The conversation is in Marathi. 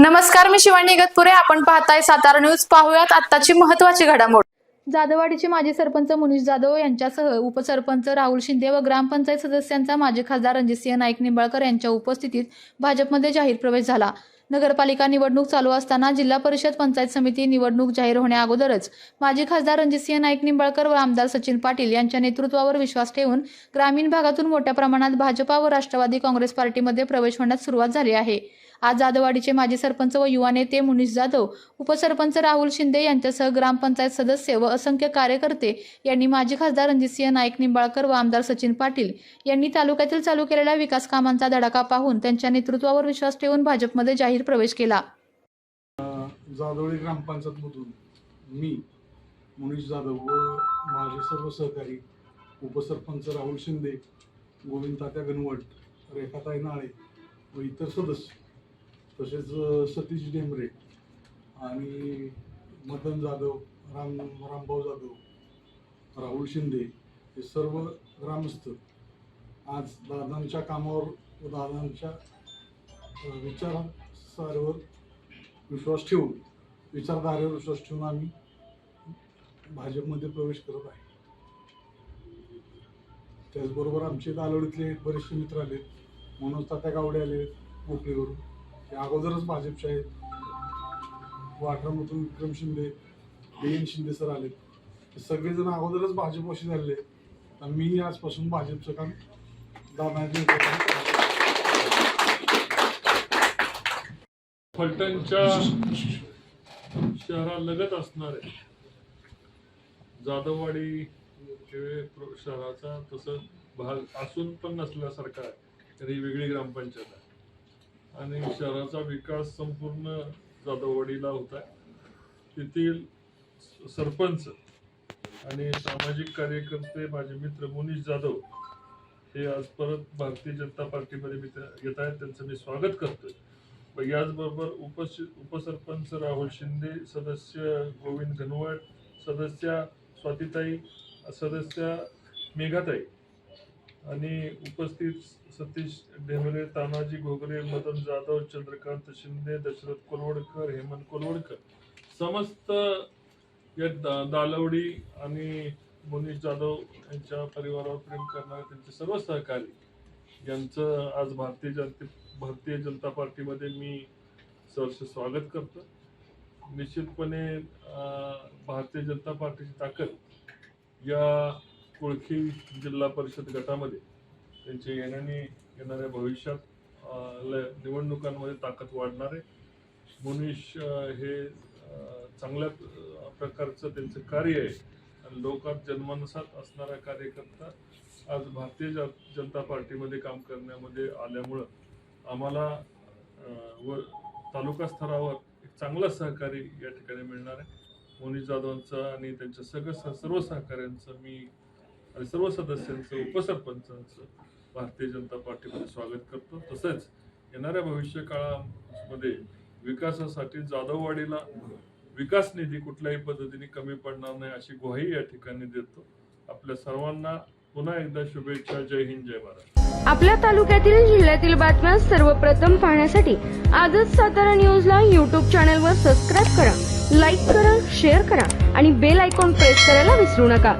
नमस्कार मी शिवानी इगतपुरे आपण पाहताय सातारा न्यूज. पाहूयात आताची महत्वाची घडामोड. जाधववाडीचे माजी सरपंच मुनीश जाधव यांच्यासह उपसरपंच राहुल शिंदे व ग्रामपंचायत सदस्यांचा माजी खासदार रणजितसिंह नाईक निंबाळकर यांच्या उपस्थितीत भाजपमध्ये जाहीर प्रवेश झाला. नगरपालिका निवडणूक चालू असताना जिल्हा परिषद पंचायत समिती निवडणूक जाहीर होण्याअगोदरच माजी खासदार रणजितसिंह नाईक निंबाळकर व आमदार सचिन पाटील यांच्या नेतृत्वावर विश्वास ठेवून ग्रामीण भागातून मोठ्या प्रमाणात भाजपा व राष्ट्रवादी काँग्रेस पार्टीमध्ये प्रवेश होण्यास सुरुवात झाली आहे. आज जाधववाडीचे माजी सरपंच व युवा नेते मुनीश जाधव उपसरपंच राहुल शिंदे यांच्यासह ग्रामपंचायत सदस्य व असंख्य कार्यकर्ते यांनी माजी खासदार रणजितसिंह नाईक निंबाळकर व आमदार सचिन पाटील यांनी तालुक्यातील चालू केलेल्या विकास कामांचा धडाका पाहून त्यांच्या नेतृत्वावर विश्वास ठेवून भाजपमध्ये जाहीर प्रवेश केला. जाधवळी ग्रामपंचायतमधून मी मुनीष जाधव व माझे सर्व सहकारी उपसरपंच राहुल शिंदे गोविंद तात्या गणवट रेखाताई नाळे व इतर सदस्य तसेच सतीश डेंबरे आणि मदन जाधव राम रामभाऊ जाधव राहुल शिंदे हे सर्व ग्रामस्थ आज दादांच्या कामावर व दादांच्या विचारात विचारसारीवर विश्वास ठेवून विचारधारेवर विश्वास ठेवून आम्ही भाजपमध्ये प्रवेश करत आहे. त्याचबरोबर आमचे दालोडीतले बरेचसे मित्र आले मनोज तात्या गावडे आले कोकणीवरून ते अगोदरच भाजपचे आहेत वाठारामधून Vikram Shinde D N Shinde sir आले ते सगळेजण अगोदरच भाजपशी झाले तर मी आजपासून भाजपचं काम दादांच्या नेतृत्वाखाली करणार. फलटणच्या शहरालगत असणारे जाधववाडी हे शहराचा तसं भाग असून पण नसल्यासारखा आहे. तर ही वेगळी ग्रामपंचायत आहे. आणि शहराचा विकास संपूर्ण जाधववाडीला होत आहे. तेथील सरपंच आणि सामाजिक कार्यकर्ते माझे मित्र मुनीश जाधव हे आज परत भारतीय जनता पार्टीमध्ये मित्र येत आहेत. त्यांचं मी स्वागत करतोय. व याचबरोबर उपस उपसरपंच राहुल शिंदे सदस्य गोविंद घनवट सदस्या स्वातीताई सदस्या मेघाताई आणि उपस्थित सतीश ढेमरे तानाजी घोगरे मदन जाधव चंद्रकांत शिंदे दशरथ कोलवडकर हेमंत कोलवडकर समस्त या दा दालवडी आणि मुनीश जाधव यांच्या परिवारावर प्रेम करणारे त्यांचे सर्व सहकारी यांचं आज भारतीय जनते भारतीय जनता पार्टीमध्ये मी सहर्ष स्वागत करतो निश्चितपणे भारतीय जनता पार्टीची ताकद या कुळखी जिल्हा परिषद गटामध्ये त्यांच्या येण्याने येणाऱ्या भविष्यात निवडणुकांमध्ये ताकद वाढणार आहे. मुनीश हे चांगल्या प्रकारचं त्यांचं कार्य आहे. लोकात जन्मनसात असणारा कार्यकर्ता आज भारतीय जनता पार्टीमध्ये काम करण्यामध्ये आल्यामुळं आम्हाला व तालुका स्तरावर एक चांगला सहकारी या ठिकाणी मिळणार आहे. मोनी जाधवांचं आणि त्यांच्या सगळं सर्व सहकाऱ्यांचं मी आणि सर्व सदस्यांचं उपसरपंचांचं भारतीय जनता पार्टीमध्ये स्वागत करतो. तसंच येणाऱ्या भविष्य काळामध्ये विकासासाठी जाधववाडीला विकास निधी कुठल्याही पद्धतीने कमी पडणार नाही अशी ग्वाही या ठिकाणी देतो. आपल्या सर्वांना पुन्हा एकदा शुभेच्छा. जय हिंद जय महाराष्ट्र आपल्या तालुक्यातील जिल्ह्यातील बातम्या सर्वप्रथम पाहण्यासाठी आजच सातारा न्यूजला यूट्यूब चॅनलवर सबस्क्राईब करा लाईक करा शेअर करा आणि बेल आयकॉन प्रेस करायला विसरू नका.